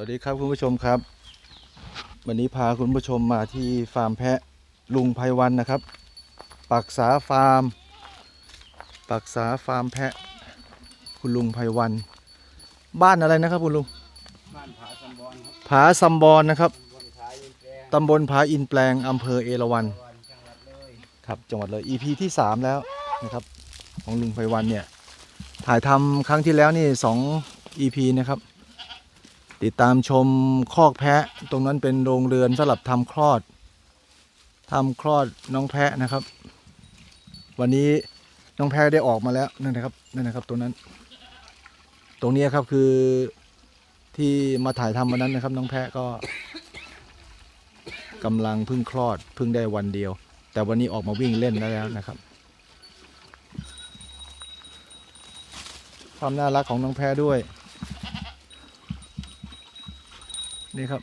วัสดีครับคุณผู้ชมครับ วันนี้พาคุณผู้ชมมาที่ฟาร์มแพะลุงไพวันนะครับ ปักษาฟาร์ม ปักษาฟาร์มแพะ คุณลุงไพวัน บ้านอะไรนะครับคุณลุงบ้านผาสมบอนครับผาซัมบอนนะครับตำบลผาอินแปลงอำเภอเอราวัณวันครับจังหวัดเลย EP ที่ 3 แล้วนะครับ ของลุงไพวันเนี่ยถ่ายทำครั้งที่แล้วนี่2 EP นะครับ ติดตามชมคอกแพะ ตรงนั้นเป็นโรงเรือนสำหรับทำคลอดทำคลอดน้องแพะนะครับ วันนี้น้องแพะได้ออกมาแล้วนั่นนะครับนั่นนะครับตัวนั้น ตรงนี้ครับคือที่มาถ่ายทำวันนั้นนะครับ น้องแพะก็กำลังเพิ่งคลอดเพิ่งได้วันเดียว แต่วันนี้ออกมาวิ่งเล่นได้แล้วนะครับ ความน่ารักของน้องแพรด้วย นี่ครับ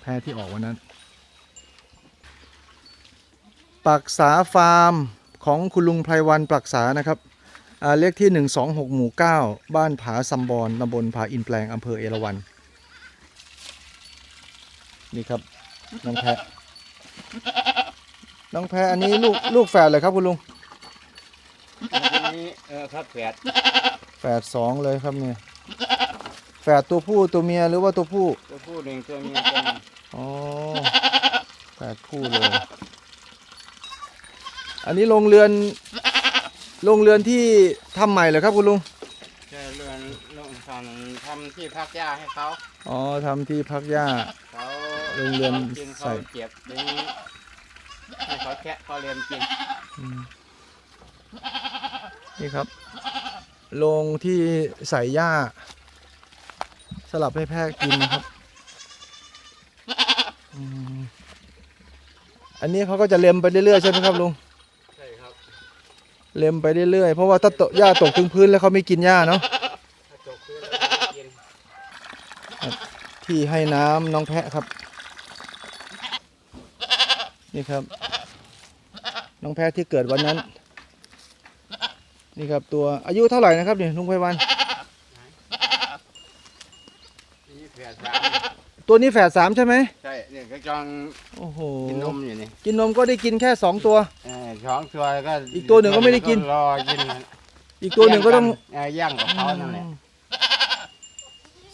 แพรที่ออกวันนั้น ปักษาฟาร์มของคุณลุงไพรวันปักษานะครับอ่าเลขที่ 126 หมู่ 9 บ้านผาซัมบอนตำบลผาอินแปลงอำเภอเอราวัณนี่ครับน้องแพะน้องแพะอันนี้ลูกลูกแฝดเลยครับคุณลุงอันนี้เออครับแปดแฝดสองเลยครับเนี่ยแฝดตัวผู้ตัวเมียหรือว่าตัวผู้ ตัวผู้หนึ่งตัวเมียตัวหนึ่งอ๋อแฝดผู้เลย อันนี้โรงเรือนโรงเรือนที่ทำใหม่เหรอครับคุณลุง เจะเรือนลงทำทำที่พักหญ้าให้เขาอ๋อทำที่พักหญ้า เขาโรงเรือนกินใส่เขาเจ็บเดี๋ยวนี้ให้เขาแคะเขาเรียนกินอืมนี่ครับโรงที่ใส่หญ้า สลับให้แพะกินนะครับ อืมอันนี้เขาก็จะเล็มไปเรื่อยๆใช่ไหมครับลุงใช่ครับ เล็มไปเรื่อยๆเพราะว่าถ้าตกหญ้าตกถึงพื้นแล้วเขาไม่กินหญ้าเนาะถ้าจบพื้นแล้วเขากินที่ให้น้ำน้องแพะครับ นี่ครับ น้องแพะที่เกิดวันนั้น นี่ครับตัวอายุเท่าไหร่นะครับเนี่ยลุงไพวันนี่แปดสาม ตัวนี้แฝดสามใช่ไหมใช่เนี่ยก็จองโอ้โหกินนมอยู่นี่กินนมก็ได้กินแค่สองตัว เออสองตัวก็อีกตัวหนึ่งก็ไม่ได้กิน รอกินอีกตัวหนึ่งก็ต้องเย่างกับเขานั่นแหละ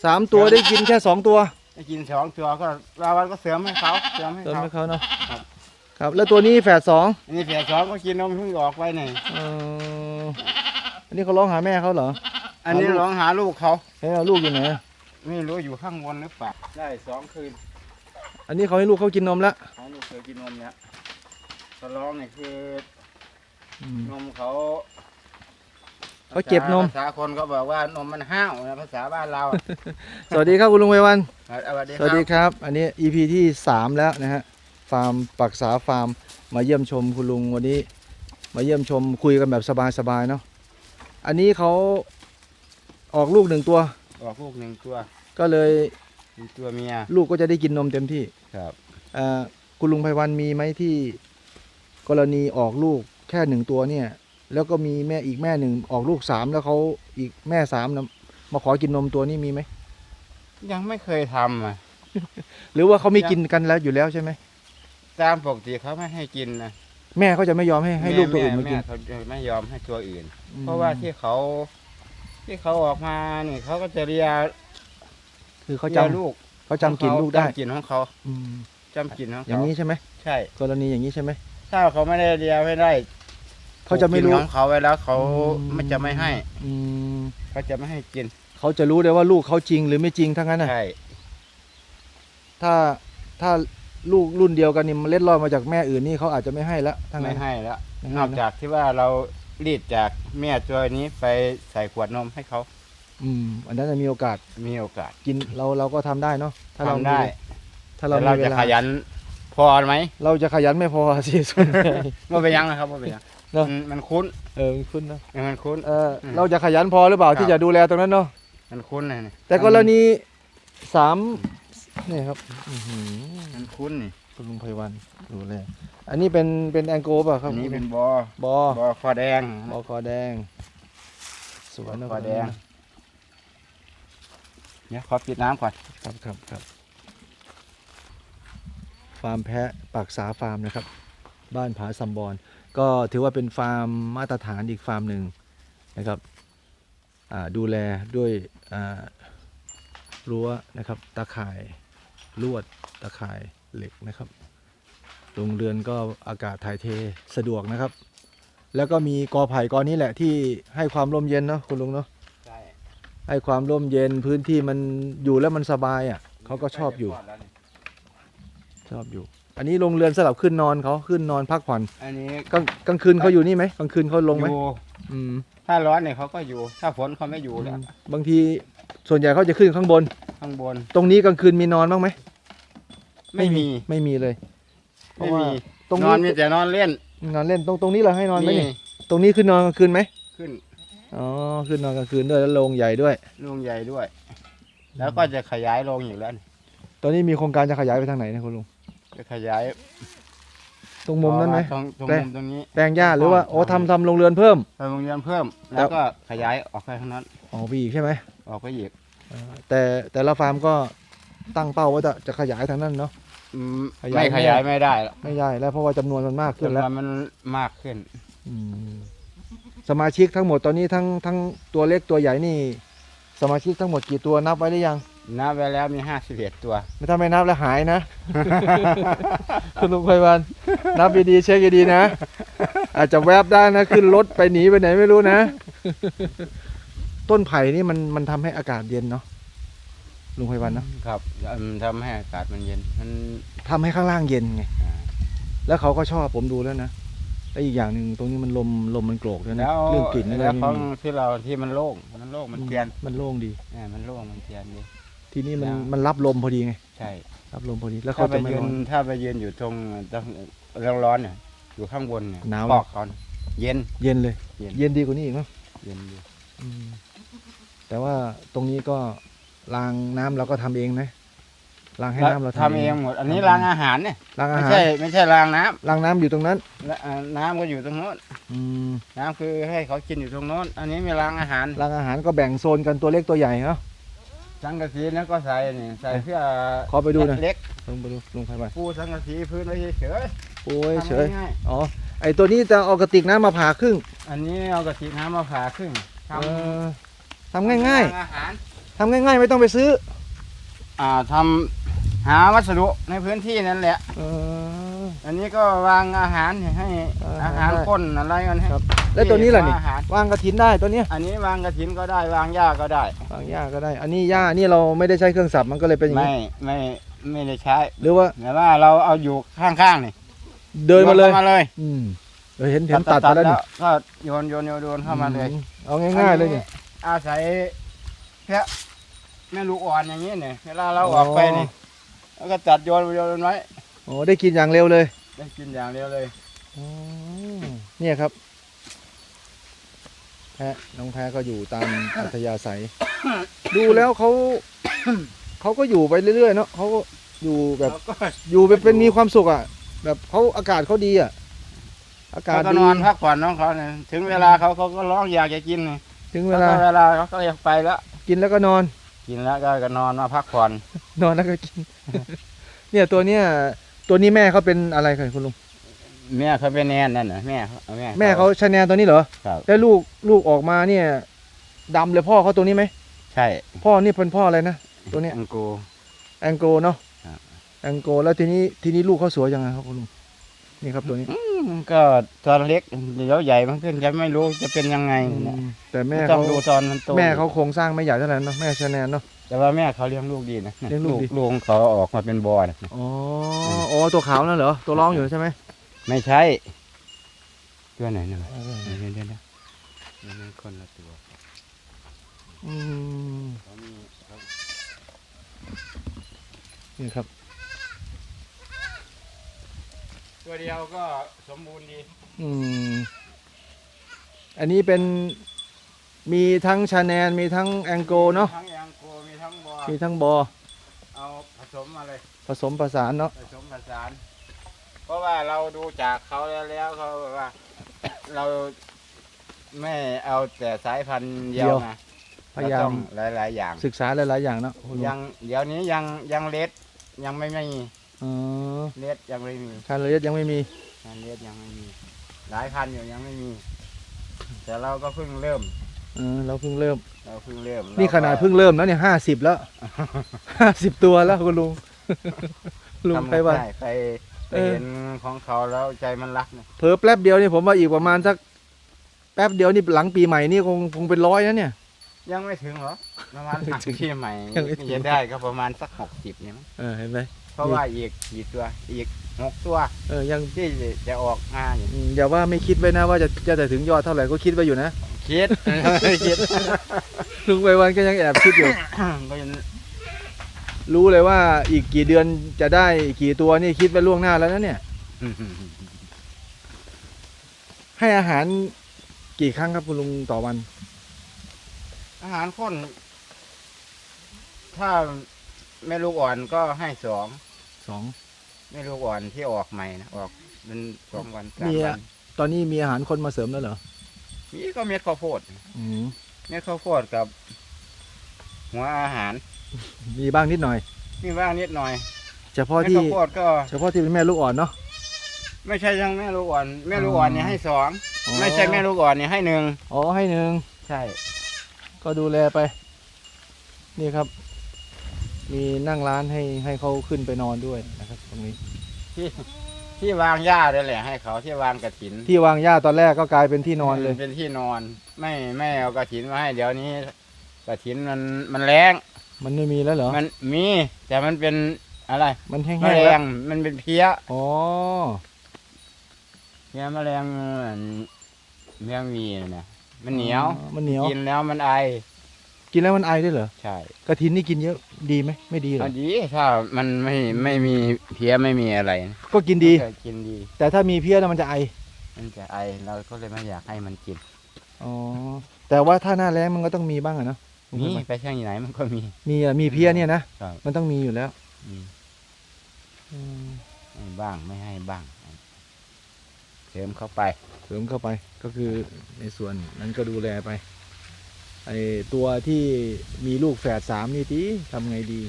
สามตัวได้กินแค่สองตัวได้กินสองตัวก็เราวันก็เสริมให้เขาเสริมให้เติมเขาให้เขาเนาะครับครับแล้วตัวนี้แฝดสองอันนี้เสียสองก็กินนมเพิ่งออกไปหน่อยเอออันนี้เขาร้องหาแม่เขาเหรออันนี้หาลูกร้องหาลูกเขาเฮ้ยลูกอยู่ไหน ไม่รู้อยู่ข้างบนหรือเปล่าได้สองคืนอันนี้เขาให้ลูกเขากินนมแล้วเขาลูกเคยกินนมเนี่ยเขาร้องเนี่ยคืออืม นมเขาเขาเก็บนม ภาษาคนก็บอกว่านมมันห้าวนะภาษาบ้านเราอะ สวัสดีครับคุณลุงไพวัน สวัสดีสวัสดีครับครับ อันนี้ EP ที่ 3 แล้วนะฮะ ฟาร์มปักษาฟาร์มมาเยี่ยมชมคุณลุงวันนี้ มาเยี่ยมชมคุยกันแบบสบายๆเนาะ อันนี้เขาออกลูกหนึ่งตัว ออกลูกหนึ่งตัว ก็เลยมีตัวเมียลูกก็จะได้กินนมเต็มที่ครับเอ่อคุณลุงไพวันมีไหมที่ กรณีออกลูกแค่หนึ่งตัวเนี่ย แล้วก็มีแม่อีกแม่หนึ่งออกลูกสามแล้วเขาอีกแม่สามนะมาขอกินนมตัวนี้มีไหมยังไม่เคยทำอะ หรือว่าเขาไม่กินกันแล้วอยู่แล้วใช่ไหมตามปกติเขาไม่ให้กินนะแม่เขาจะไม่ยอมให้ให้ลูกตัวอื่นมากินแเขาจะไม่ยอมให้ตัวอื่น เพราะว่าที่เขา ที่เขาออกมาเนี่ยเขาก็จะเรีย คือเขาเรีจยลูกำเขาจำกลินลูกได้จำกลิ่นของเขาอืมจำกลิ่นของเขาอย่างนี้ใช่ไหมใช่ กรณีอย่างนี้ใช่ไหมถ้าเขาไม่ได้เรียไม่ได้เขาจะไม่รู้ถูกกินของเขาไว้แล้วเขาอืมไม่จะไม่ให้ อืมเขาจะไม่ให้กิน เขาจะรู้ได้ว่าลูกเขาจริงหรือไม่จริงทั้งนั้นนะใช่ถ้าถ้าลูกรุ่นเดียวกันนี่มันเล็ดลอดมาจากแม่อื่นนี่เขาอาจจะไม่ให้แล้วทั้งไม่นั้นให้แล้วไม่ให้นอกจากที่ว่าเรารีดจากแม่ตัวนี้ไปใส่ขวดนมให้เขา อืมอันนั้นจะมีโอกาสมีโอกาสกินเราเราก็ทำได้เนาะถ้าเราทำได้มีถ้าเราแต่มีเราเวจะลาขยันพอไหมเราจะขยันไม่พอสิส่วนใหญ่ ว่าไปยังนะครับว่าไปยังเนอะ มันมันคุ้นเออคุณนะมันคุ้น เอออมเราจะขยันพอหรือเปล่าครับ ที่จะดูแลตรงนั้นเนาะมันคุ้นเลยนี่แต่กรณีสามนี่ครับอื้อหือมันคุ้นนี่คุณลุงไพวันดูแลอันนี้เป็นเป็นแองโกลป่ะครับอันนี้เป็นบอบอบอคอแดง บอคอแดง สวยนะคอแดง เดี๋ยขอปิดน้ำก่อน ครับครับครับฟาร์มแพะปากษาฟาร์มนะครับ บ้านผาสัมบอนก็ถือว่าเป็นฟาร์มมาตรฐานอีกฟาร์มหนึ่งนะครับดูแลด้วยรั้วนะครับ ตาข่ายลวดตาข่ายเหล็กนะครับโรงเรือนก็อากาศถ่ายเทสะดวกนะครับ แล้วก็มีกอไผ่กอนี้แหละที่ให้ความร่มเย็นเนาะคุณลุงเนาะ ใช่ให้ความร่มเย็นพื้นที่มันอยู่แล้วมันสบายอะเขาก็ชอบอยู่ ชอบอยู่ อันนี้โรงเรือนสลับขึ้นนอนเขาขึ้นนอนพักผ่อนอันนี้กลางกลางคืนเขาอยู่นี่ไหมกลางคืนเขาลงไหมอยู่อืมถ้าร้อนเนี่ยเขาก็อยู่ ถ้าฝนเขาไม่อยู่แล้วบางทีส่วนใหญ่เขาจะขึ้นข้างบน ข้างบน ตรงนี้กลางคืนมีนอนบ้างไหมไม่มีไม่มีเลยเพไม่ราะว่ามีตรงนอนนี้มีแต่นอนเล่นนอนเล่นตรงตรงนี้เราให้นอนไหมนี่นี่ตรงนี้คือนอนกลางคืนไหมขึ้น อ๋อคืนนอนกลางคืนด้วยแล้วโรงใหญ่ด้วย โรงใหญ่ด้วย แล้วก็จะขยายโรงอีกแล้วนี่ตอนนี้มีโครงการจะขยายไปทางไหนนะคุณลุงจะขยายตรงมุมนั้นไหม ตรงตรงแปลง มุมตรงนี้แปลงหญ้าหรือว่าโอ้ทำทำโรงเรือนเพิ่ม ไปโรงเรียนเพิ่ม แล้วก็ขยายออกไปข้างนั้น อ๋อไปอีกใช่ไหมออกไปอีกอ่าแต่แต่ละฟาร์มก็ตั้งเป้าว่าจะจะขยายทางนั้นเนาะ อืมขยายไม่ขยายไม่ได้หรอกไม่ใช่แล้วเพราะว่าจำนวนมันมากขึ้นจำนแล้ววนมันมากขึ้น อืม สมาชิกทั้งหมดตอนนี้ทั้งทั้งตัวเล็กตัวใหญ่นี่ สมาชิกทั้งหมดกี่ตัวนับไว้หรือยัง นับไปแล้วมีห้าสิบเอ็ดตัวไม่ถ้าไม่นับแล้วหายนะ คุณลุงไพวันนับดีๆเช็คดีๆนะ อาจจะแวบได้นะขึ้นรถไปหนีไปไหนไม่รู้นะ ต้นไผ่นี่มันมันทำให้อากาศเย็นเนาะลุงไพวันเนาะครับอืมทำให้อากาศมันเย็น มันทำให้ข้างล่างเย็นไง อ่าแล้วเขาก็ชอบผมดูแล้วนะ แล้วอีกอย่างหนึ่งตรงนี้มันลมลมมันโกรกด้วยนะแล้วเรื่องกลิ่นอะไรแล้วไม่ของมีที่เราที่มันโล่งมันโล่งมันเตียนมันโล่งดีอ่ามันโล่งมันเตียนดี ทีนี้มันแล้ว มันรับลมพอดีไงใช่รับลมพอดีแล้วถ้าเขาไปจะไม่ยืร้นอนถ้าไปยืนอยู่ตรงตรงร้อนๆเนี่ยอยู่ข้างบนเนี่ยหนาว ปอกเขาเนี่ยเย็น เย็นเลย เย็น เย็นดีกว่านี้อีกเนาะเย็นดีอืมแต่ว่าตรงนี้ก็รางน้ำเราก็ทำเองนะ รางให้น้ำเราทำเองหมด อันนี้รางอาหารเนี่ยรางอาไม่หารใช่ไม่ใช่รางน้ำรางน้ำอยู่ตรงนั้นและอ่าน้ำก็อยู่ตรงโน้นอืมน้ำคือให้เขากินอยู่ตรงโน้น อันนี้มีรางอาหารรางอาหารก็แบ่งโซนกันตัวเล็กตัวใหญ่เนาะ สังกะสีนั้นก็ใส่นี่ใส่เพื่อขอไปดูหน่อย เล็กลงไปดูลงไปไปปูสังกะสีพื้นไว้เฉยโอ้ยๆเฉยทำง่ายอ๋อไอตัวนี้จะเอากระติกน้ำมาผ่าครึ่งๆอันนี้เอากระติกน้ำมาผ่าครึ่งทเอำอทำง่าย รอาหาร ๆทำง่าย ๆ ไม่ต้องไปซื้อ อ่าทำ หาวัสดุในพื้นที่นั่นแหละเอออันนี้ก็วางอาหารให้อ่าอาหารได้ ก้นอะไรกันให้ครับ แล้วตัวนี้ล่ะนี่อาหารวางกระถินได้ตัวเนี้ยอันนี้วางกระถินก็ได้วางหญ้าก็ได้ วางหญ้าก็ได้ อันนี้หญ้านี่เราไม่ได้ใช้เครื่องสับมันก็เลยเป็นอย่างไม่นี้ไม่ไม่ได้ใช้หรือว่าแต่ว่าเราเอาอยู่ข้างๆนี่เดินมาเลย โข้มาเลยอืมเออเห็นเห็นตัดไปแล้วนี่ก็โยนโยนโยนโยนเข้ามาเลยอืเอาง่าย ๆเลยเนี่ย อาศัยแค่แม่ลูกอ่อนอย่างนี้เนี่ยเวลาเราออกไปนี่ แล้วก็จัดโยนโยนไว้โอ้ได้กินอย่างเร็วเลยได้กินอย่างเดียวเลยอ๋อเนี่ยครับแพะน้องแพะก็อยู่ตามอัธยาศัย ดูแล้วเขา เขาก็อยู่ไปเรื่อยๆเนาะเขาก็อยู่แบบแล้วก็อยู่แบบเป็นมีความสุขอะ แบบเขาอากาศเขาดีอะ อากาศเขาก็ดีนอนพักผ่อนน้องเขาเนี่ยถึงเวลาเขาเขาก็ร้องอยากจะกินนี่ถึงเวแล้วลาก็เวลาเขาก็อยากไปแล้วกินแล้วก็นอน กินแล้วก็ก็นอนมาพักผ่อน นอนแล้วก็กิน เนี่ยตัวเนี้ยตัวนี้แม่เขาเป็นอะไรกันคุณลุง แม่เขาเป็นแนนนั่นน่ะแม่เขาแม่แม่เขาชาแนลตัวนี้เหรอ ครับ แล้วลูกลูกออกมาเนี่ยดำเลยพ่อเขาตัวนี้ไหม ใช่พ่อนี่เป็นพ่ออะไรนะ ตัวเนี้ยอังกู แองโกเนาะครับ แองโกแล้วทีนี้ทีนี้ลูกเขาสวยยังไงครับคุณลุง นี่ครับตัวนี้ก็ตอนเล็กเดี๋ยวใหญ่มันขึ้นจะไม่รู้จะเป็นยังไงอืเนี่ยมแต่แม่ต้อเขางดูตอนมันโตแม่เขาโครงสร้างไม่ใหญ่เท่าไหร่เนาะแม่ชาแนลเนาะ แต่ว่าแม่เขาเลี้ยงลูกดีนะเลี้ยงลูกดี ลูกของเขาออกมาเป็นบอนะอ๋ออ๋อตัวขาวนั่นเหรอตัวร้องอยู่ใช่ไหมไม่ใช่ตัวไหนนะเดี๋ยวเดี๋ยวเดี๋ยวนี่คนละตัวอืมเขามีเขานี่ครับ ตัวเดียวก็สมบูรณ์ดีอืม อันนี้เป็นมีทั้งชาแนลมีทั้งแองโกเนาะทั้งยังโกมีทั้งบอมีทั้งบอเอาผสมมาเลย ผสมผสานเนาะผสมผสาน เพราะว่าเราดูจากเขาแล้วแล้วเขาบอกว่า เราไม่เอาแต่สายพันธุ์เดียวนะพยายามก็ต้องหลาย ๆ อย่าง ศึกษาหลาย ๆ อย่างเนาะคุณลุงยังเดี๋ยวนี้ยังยังเลดยังไม่มี อ๋อเลดยังไม่มีการเรียนยังไม่มีงานเลดยังไม่มี หลายพันอยู่ยังไม่มี แต่เราก็เพิ่งเริ่มเออเราเพิ่งเริ่ม เราเพิ่งเริ่มนี่ขนาดเพิ่งเริ่มแล้วเนี่ยห้าสิบแล้วห้าสิบตัวแล้วคุณลุงลุงทำไปว่าด้ไปไปเออเห็นของเขาแล้วใจมันรักนะเผลอแป๊บเดียวนี่ผมว่าอีกประมาณสักแป๊บเดียวนี่หลังปีใหม่นี่คงคงเป็นร้อยนะเนี่ย ยังไม่ถึงหรอประมาณยังไม่หักถึงที่ใหม่ยังไม่ถึงจะได้ก็ประมาณสักหกสิบเนี่ยมั้งเออเห็นไหม เพราะว่าอีกกี่ตัวอีกหกตัวเออยังที่จะออกมาอยู่อืมอย่าว่าไม่คิดไว้นะว่าจะจะจะถึงยอดเท่าไหร่ก็คิดไว้อยู่นะ คิด คิด ลุงไปวันก็ยังแอบคิดอยู่ ก็ยังรู้เลยว่าอีกกี่เดือนจะได้กี่ตัวนี่คิดไว้ล่วงหน้าแล้วนะเนี่ย ให้อาหารกี่ครั้งครับคุณลุงต่อวัน อาหารข้น ถ้าแม่ลูกอ่อนก็ให้สอง สองแม่ลูกอ่อนที่ออกใหม่นะออกเป็นสองวันสามมีวัอะ นตอนนี้มีอาหารคนมาเสริมแล้วเหรอนี่ก็เม็ดข้าวโพดอืมเม็ดข้าวโพดกับ หัวอาหารมีบ้างนิดหน่อยมีบ้างนิดหน่อยเฉพาะเม็ดที่ข้าวโพดก็ เฉพาะที่เป็นแม่ลูกอ่อนเนาะ ไม่ใช่ยังแม่ลูกอ่อนแม่ลูกอ่อนเนี่ยให้สองอ๋อ ไม่ใช่แม่ลูกอ่อนเนี่ยให้หนึ่งอ๋อให้หนึ่งใช่ ก็ดูแลไป นี่ครับ มีนั่งร้านให้ให้เขาขึ้นไปนอนด้วยนะครับ ตรงนี้ ที่ที่วางหญ้าด้วยแหละ ให้เขาที่วางกระถินที่วางหญ้าตอนแรกก็กลายเป็นที่นอนเลยเป็นที่นอน ไม่ไม่เอากระถินมาให้เดี๋ยวนี้กระถินมันมันแรงมันไม่มีแล้วเหรอมันมีแต่มันเป็นอะไร มันแห้แมงลๆแล้วงมันเป็นเพี้ยอ๋อเพี้ยแมลงเหมือนแมงวีนะมันเหนียวอ๋อมันเหนียวกินแล้วมันไอ กินแล้วมันไอด้วยเหรอใช่กระถินนี่กินเยอะดีไหมไม่ดีเหรอเอาดีถ้ามันไม่ไม่มีเพี้ยไม่มีอะไรนะก็กินดี ก็กินดี แต่ถ้ามีเพี้ยนะมันจะไอมันจะไอเราก็เลยไม่อยากให้มันกินอ๋อแต่ว่าถ้าหน้าแล้งมันก็ต้องมีบ้างอะเนาะมีไปทางไหนมันก็มี มีอะมีเพี้ยเนี่ยนะครับ มันต้องมีอยู่แล้วมีอืมให้บ้างไม่ให้บ้างเสริมเข้าไป เสริมเข้าไปก็คือในส่วนนั้นก็ดูแลไป ไอตัวที่มีลูกแฝดสามนี่ทีทำไงดี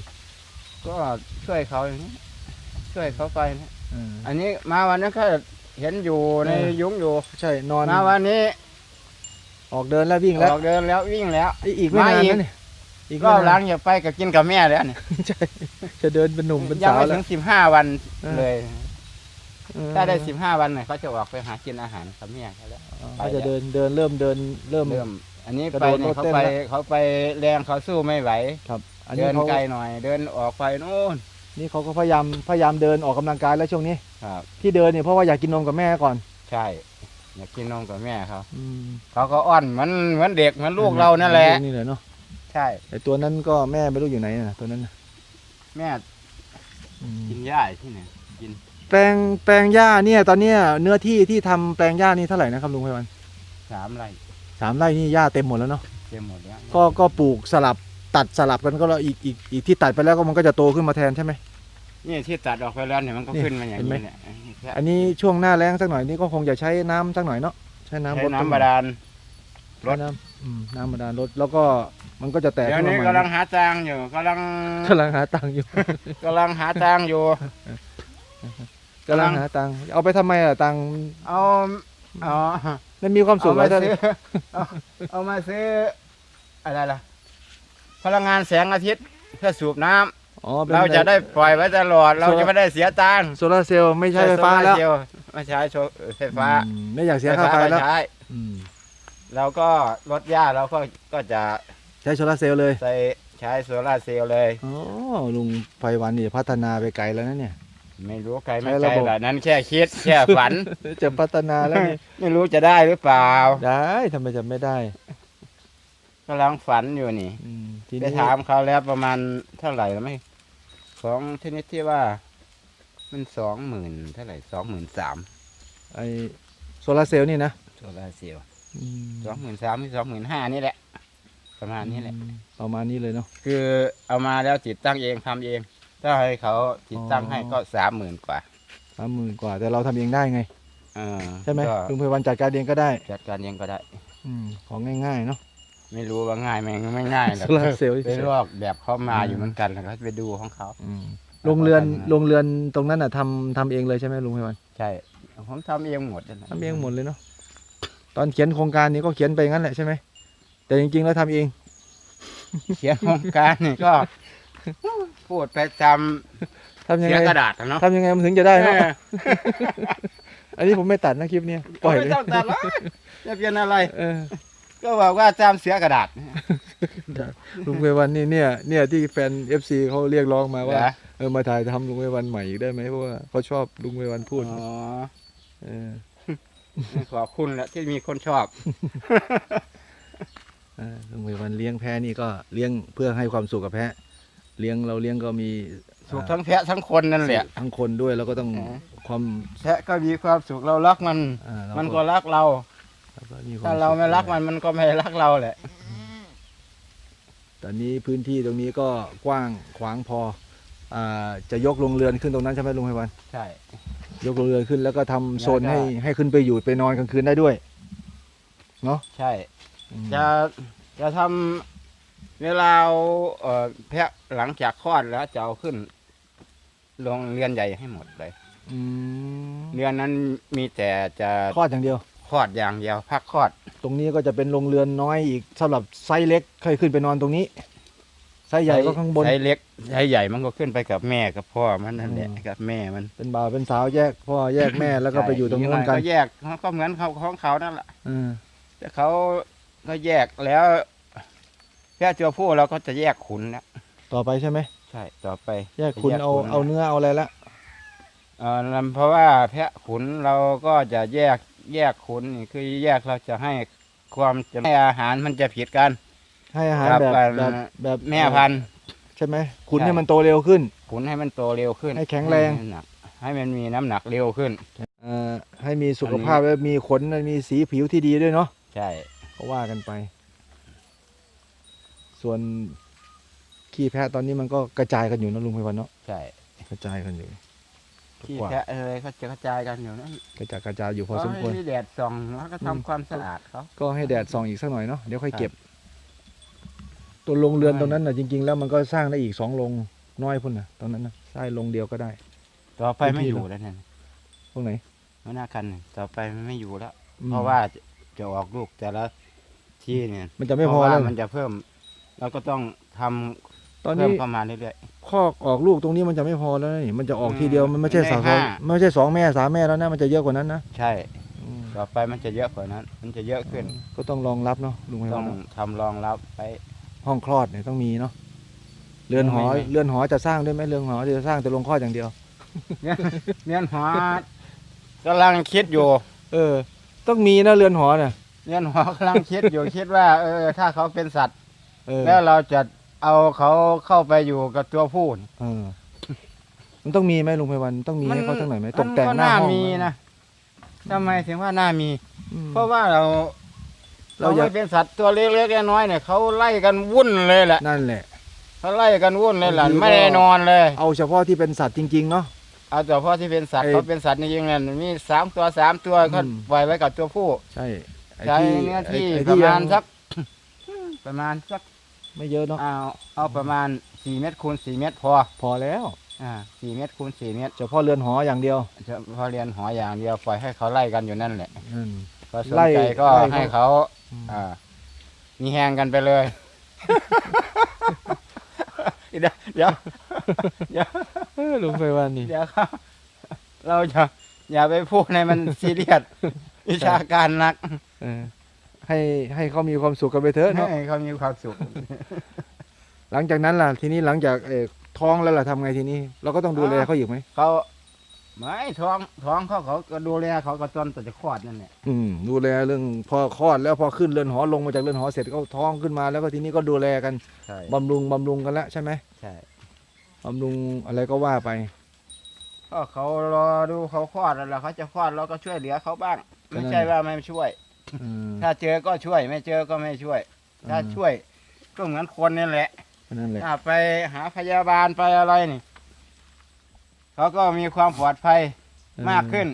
ก็ช่วยเขาอย่างนี้ช่วยเขาไปนะเอออันนี้มาวันนั้นก็เห็นอยู่ในเออยุ้งอยู่ใช่นอนมาวันนี้ออกเดินแล้ววิ่งแล้วออกเดินแล้ววิ่งแล้วไอ้อีกไม่มานานอีกนะเนี่ยอีกรไม่อบหลันางนอย่าไปก็กินกับแม่แล้วเนี่ยใช่จะเดินเป็นหนุ่มเป็นยังสาวไม่แล้ถึวงสิบห้าวันเออ เลยเออถ้าได้สิบห้าวันเนี่ยเขาจะออกไปหากินอาหารกับแม่เขาแล้วอ๋อเขาจะเดินเดินเริ่มเดินเริ่ม เริ่ม อันนี้กระไปโดดเนี่ยเขาโลดเต้นไปแล้วเขาไปแรงเขาสู้ไม่ไหวครับ อันนี้เดินเขาไกลหน่อย เดินออกไปโน่นนี่เขาก็พยายามพยายามเดินออกกำลังกายแล้วช่วงนี้ ครับ ที่เดินเนี่ยเพราะว่าอยากกินนมกับแม่ก่อนใช่ อยากกินนมกับแม่เขาอืมเขาก็อ้อนเหมือนเหมือนเด็กเหมือนลูกเรานั่นแหละ นี่แหละเนาะใช่ ไอตัวนั้นก็แม่ไม่รู้อยู่ไหนนะตัวนั้นน่ะแม่อืมกินหญ้าที่ไหนกินแปลงแปลงหญ้าเนี่ย ตอนเนี้ยเนื้อที่ที่ทำแปลงหญ้านี่เท่าไหร่นะครับลุงไพวันสามไร่ สามไร่นี่หญ้าเต็มหมดแล้วเนาะเต็มหมดแล้วก็ก็ปลูกสลับตัดสลับกันก็แล้วอีกอีกอีกที่ตัดไปแล้วก็มันก็จะโตขึ้นมาแทนใช่ไหม นี่ที่ตัดออกไปแล้วเนี่ยมันก็นี่ขึ้นมาอย่างเห็นไหมนี้เนี่ยอันนี้ช่วงหน้าแล้งสักหน่อยนี่ก็คงจะใช้น้ำสักหน่อยเนาะใช้น้ำใช้รดน้ำบาดาลรดใช้น้ำอืมน้ำบาดาลรดแล้วก็มันก็จะแตกเดี๋ยวขึ้นนี้มาใหม่กำลังหาตังค์อยู่กำลังกำลังหาตังค์อยู่กำลังหาตังค์อยู่กำลังหาตังค์เอาไปทำไมอะตังค์เอาเอา มันมีความสุเอาขไหมมาท่านซื้อเอาเอามาซื้ออะไรล่ะ พลังงานแสงอาทิตย์เพื่อสูบน้ำอ๋อป็นเราจะได้ปล่อยไว้ตลอด เราจะไม่ได้เสียตังค์โซลาร์เซลล์ไม่ใช้ไฟฟ้าแล้วใช้โซลร์เซลล์ไม่ใช้โชไฟฟ้าอืมไม่อยากเสียค่าไฟแล้วม่ใช้อืมเราก็ลดหญ้าเราก็ก็จะใช้โซลาร์เซลล์เลยใส่ใช้โซลาร์เซลล์เลย อ๋อลุงไพวันนี่พัฒนาไปไกลแล้วนะเนี่ย ไม่รู้ใครไม่ใช้ระใช่บบ แบบนั้นแค่คิด แค่ฝัน จะพัฒนาแล้วนี่ไม่รู้จะได้หรือเปล่าได้ทำไมจะไม่ได้กำลังฝันอยู่นี่อืมทีไปนี้ถามเขาแล้วประมาณเท่าไหร่แล้วไหมของชนิดที่ว่า มันสองหมื่นเท่าไหร่สองหมื่นสามไอโซลาร์เซลล์นี่นะโซลาร์เซลล์อืมสองหมื่นสามหรือสองหมื่นห้านี่แหละ ประมาณนี้แหละอืมประมาณนี้เลยเนาะคือเอามาแล้วติดตั้งเองทำเอง ถ้าให้เขาติดตั้งอ๋อให้ก็สามหมื่นกว่าสามหมื่นกว่า แต่เราทำเองได้ไงเออใช่ไหมก็ลุงไพวันจัดการเองก็ได้จัดการเองก็ได้ อืมของง่ายๆเนาะ ไม่รู้ว่าง่ายไหมไม่ง่ายหรอกโซลาร์เซลล์ไปลอกแบบเขามาอยู่เหมือนกันแล้วก็ไปดูของเขา อืมโรงเรือนทำยังไงโรงเรือนตรงนั้นอะทำทำเองเลยใช่ไหมลุงไพวันใช่ผมทำเองหมดนั่นน่ะทำเองหมดเลยเนาะตอนเขียนโครงการนี้ก็เขียนไปงั้นแหละใช่ไหมแต่จริงๆแล้วทำเอง เขียนโครงการนี่ก็ พูดไปจทำำยังเสียไงกระดาษอะเนาะทำยังไงมันถึงจะได้เนาะเอออันนี้ผมไม่ตัดนะคลิปเนี้ยปล่อยไม่เลยต้องตัดหรอกจะเปลี่ยนอะไร เออก็บอกว่าจำเสียกระดาษลุงไพวันนี่เนี่ยเนี่ยที่แฟน FC เขาเรียกร้องมาว่าเหรอเออมาถ่ายทำลุงไพวันใหม่อีกได้ไหมเพราะว่าเขาชอบลุงไพวันพูดอ๋อเออขอบคุณแหละที่มีคนชอบ เออลุงไพวันเลี้ยงแพะนี่ก็เลี้ยงเพื่อให้ความสุขกับแพะ เลี้ยงเราเลี้ยงก็มีสุขทั้งแพะทั้งคนนั่นแหละ ทั้งคนด้วยแล้วก็ต้องเออ ความ แพะก็มีความสุขเรารักมัน อ่าเรามันก็รักเราเราก็มีควถ้าเราสุขไม่รักมันมันก็ไม่รักเราแหละ ตอนนี้พื้นที่ตรงนี้ก็กว้างขวางพออ่าจะยกโรงเรือนขึ้นตรงนั้นใช่ไหมลุงไพวันใช่ ยกโรงเรือนขึ้น แล้วก็ทำโซนแล้วก็ ให้ให้ขึ้นไปอยู่ไปนอนกลางคืนได้ด้วยเนาะใช่ อืมจะจะทำ เวลาเอาเอ่อแพะหลังจากคลอดแล้วจะเอาขึ้นโรงเรือนใหญ่ให้หมดเลยอืมเรือนนั้นมีแต่จะคลอดอย่างเดียว คลอดอย่างเดียวพักคลอด ตรงนี้ก็จะเป็นโรงเรือนน้อยอีกสำหรับไซส์เล็กเคยขึ้นไปนอนตรงนี้ไซส์ใหญ่ก็ข้างบน ไซส์เล็กไซส์ใหญ่มันก็ขึ้นไปกับแม่กับพ่อมันนั่นแหละอืม กับแม่มันเป็นบ่าวเป็นสาวแยกพ่อแยกแม่แล้วก็ไปอยู่ตรงนู้นกันก็แยกเขาก็เหมือนเขาของเขานั่นแหละเออแต่เขาก็แยกแล้ว แพะตัวผู้เราก็จะแยกขุนแล้วต่อไปใช่ไหมใช่ต่อไปแยกคุณจะเอาขุเอาเนื้อเอาอะไรละเอ่อนั่นเพราะว่าแพะขุนเราก็จะแยกแยกขุนนี่คือแยกเราจะให้ความจะให้อาหารมันจะผิดกัน ให้อาหารครับแบบการแบบแบบแม่พันธุ์ใช่ไหมคุณใช่ให้มันโตเร็วขึ้น ขุนให้มันโตเร็วขึ้น ให้แข็งแรงให้มันหนักให้มันมีน้ำหนักเร็วขึ้นเอ่อให้มีสุขภาพและมีขนมีสีผิวที่ดีด้วยเนาะใช่ก็ว่ากันไป ส่วนขี้แพะตอนนี้มันก็กระจายกันอยู่นะลุงไพวันเนาะใช่กระจายกันอยู่ที่กว่าแพะอะไรเขาจะกระจายกันอยู่นั่นกระจายกระจายอยู่พอสมควรให้แดดส่องแล้วก็ทำอืมความสะอาดเขาก็ให้แดดส่องอีกสักหน่อยเนาะเดี๋ยวค่อยครับเก็บ ตัวโรงเรือนใช่ตรงนั้นน่ะจริง ๆ แล้วมันก็สร้างได้อีกสองโรงน้อยพุ่นน่ะตรงนั้นนะสร้างโรงเดียวก็ได้ ต่อไปพื้นที่ไม่อยู่แล้วเนี่ยตรงไหนหัวหน้ากันน่ะต่อไปมันไม่อยู่แล้วอืมเพราะว่าจะจะออกลูกแต่ละที่เนี่ย มันจะไม่พอเพราะแล้วว่ามันจะเพิ่ม เราก็ต้องทำตอนเพิ่นี้มเข้ามาเรื่อยคอกออกลูกตรงนี้มันจะไม่พอแล้วนี่มันจะออกอืมทีเดียวมันไม่ใช่ได้สาวห้าไม่ใช่สองแม่สามแม่แล้วนะมันจะเยอะกว่านั้นนะๆ ใช่ อืมต่อไปมันจะเยอะกว่านั้น มันจะเยอะขึ้น ก็ต้องรองรับเนาะลุงไพต้วัอนงเนาะทำรองรับไป ห้องคลอดเนี่ยต้องมีเนาะเรือนหอไม่ไม่ เรือนหอจะสร้างด้วยไหมเรือนหอจะสร้างแต่ลงคลอดอย่างเดียว เนี่ยเนี่ยหอกำลังคิดอยู่เออ ต้องมีนะเรือนหอน่ะเนี่ยหอกำลังคิดอยู่ คิดว่า เออ ถ้าเขาเป็นสัตว์ เออแล้วเราจะเอาเขาเข้าไปอยู่กับตัวผู้นี่ เออมันต้องมีไหมลุงไพวันต้องมีให้เขาสักหน่อยไหมตกแต่งมัหน้าห้องมีนะทำไมถึงว่าน่ามี อืม เพราะว่าเราเราเราอยาก ไม่เป็นสัตว์ตัวเล็กๆน้อยๆเนี่ยเขาไล่กันวุ่นเลยแหละนั่นแหละ เขาไล่กันวุ่นเลยแหละบางทีก็ ไม่ได้นอนเลย เอาเฉพาะที่เป็นสัตว์จริง ๆ เนาะ เอาแต่เพราะที่เป็นสัตว์ไอ้เขาเป็นสัตว์จริงๆเนี่ยมีสามตัวสามตัวก็อืม ปล่อยไว้กับตัวผู้ ใช่ไอ้ใช้ที่เนื้อที่ไอ้ประมาณยังสัก ประมาณสัก ไม่เยอะเนาะเอาเอาประมาณสี่เมตรคูณสี่เมตรพอพอแล้ว อ่าสี่เมตรคูณสี่เมตรเฉพาะเรือนหออย่างเดียวเฉพาะเรียนหออย่างเดียวปล่อยให้เขาไล่กันอยู่นั่นแหละนั่นพอสนไล่ใจก็ไล่เขา ให้เขาอืมอ่า มีแหงกันไปเลย เดี๋ยวเดี๋ยวเดี๋ยวเออลุงไพวันนี่ เดี๋ยวครับ เราจะอย่าไปพูดในมันซีเรียสวิชาการนัก เออ ให้ให้เขามีความสุขกันไปเถอะเนาะให้เขามีความสุข หลังจากนั้นล่ะ ทีนี้หลังจากเออท้องแล้วล่ะทำไงทีนี้ เราก็ต้องดูแลอ่าเขาอีกไหมเขาไม่ท้องท้องเขาเขาก็ดูแลเขาก็จนแต่จะคลอดนั่นแหละอืมดูแลเรื่องพอคลอดแล้วพอขึ้นเรือนหอลงมาจากเรือนหอเสร็จก็ท้องขึ้นมาแล้วก็ทีนี้ก็ดูแลกันใช่บำรุงบำรุงกันแล้วใช่ไหมใช่บำรุงอะไรก็ว่าไปก็เขารอดูเขาคลอดแล้วเขาจะคลอดเราก็ช่วยเหลือเขาบ้างก็ไม่นั่นใช่ว่าไม่ช่วย อืมถ้าเจอก็ช่วย ไม่เจอก็ไม่ช่วย ถ้าอืมช่วยก็เหมือนคนนี่แหละ นั่นแหละ ถ้าไปหาพยาบาลไปอะไรนี่เขาก็มีความปลอดภัยเออ มากขึ้น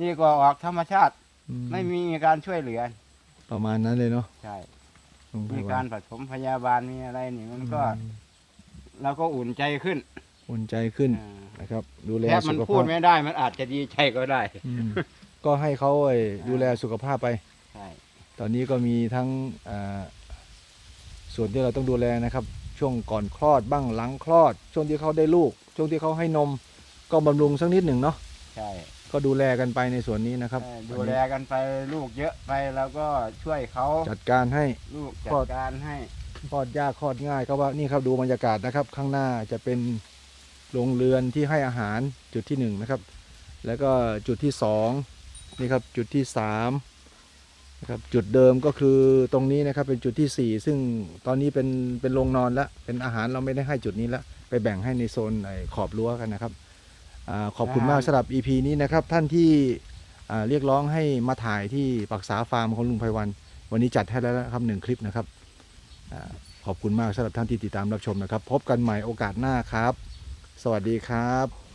นี่ก็ออกธรรมชาติ อืไม่มีการช่วยเหลือ ประมาณนั้นเลยเนาะใช่ลุงไพมีวัการนผสมพยาบาลมีอะไรนี่มันก็อืมเราก็อุ่นใจขึ้นอุ่นใจขึ้นอ่านะครับ ดูแลแค่สุมันขพูภาดพไม่ได้ มันอาจจะดีใจก็ได้ อืม ก็ให้เขาไอ้ดูแลสุขภาพไป ใช่ตอนนี้ก็มีทั้งอ่าส่วนที่เราต้องดูแลนะครับ ช่วงก่อนคลอดบ้างหลังคลอด ช่วงที่เขาได้ลูก ช่วงที่เขาให้นม ก็บำรุงสักนิดหนึ่งเนาะใช่ก็ดูแลกันไปในส่วนนี้นะครับเออดูแลกันไปลูกเยอะไปแล้วก็ช่วยเขาจัดการให้ ลูกคจัลอด ดการให้คลอดยากคลอดง่ายก็ว่านี่ครับดูบรรยากาศนะครับ ข้างหน้าจะเป็นโรงเรือนที่ให้อาหารจุดที่หนึ่งนะครับ แล้วก็จุดที่สอง นี่ครับจุดที่สามนะครับจุดเดิมก็คือตรงนี้นะครับเป็นจุดที่สี่ซึ่งตอนนี้เป็นเป็นโรงนอนแล้วเป็นอาหารเราไม่ได้ให้จุดนี้แล้วไปแบ่งให้ในโซนไอ้ขอบรั้วกันนะครับอาขอบคุณมากสำหรับ EP นี้นะครับท่านที่อ่าเรียกร้องให้มาถ่ายที่ปักษาฟาร์มของลุงไพวัน วันนี้จัดให้แล้วนะครับหนึ่งคลิปนะครับอาขอบคุณมากสำหรับท่านที่ติดตามรับชมนะครับ พบกันใหม่โอกาสหน้าครับ สวัสดีครับ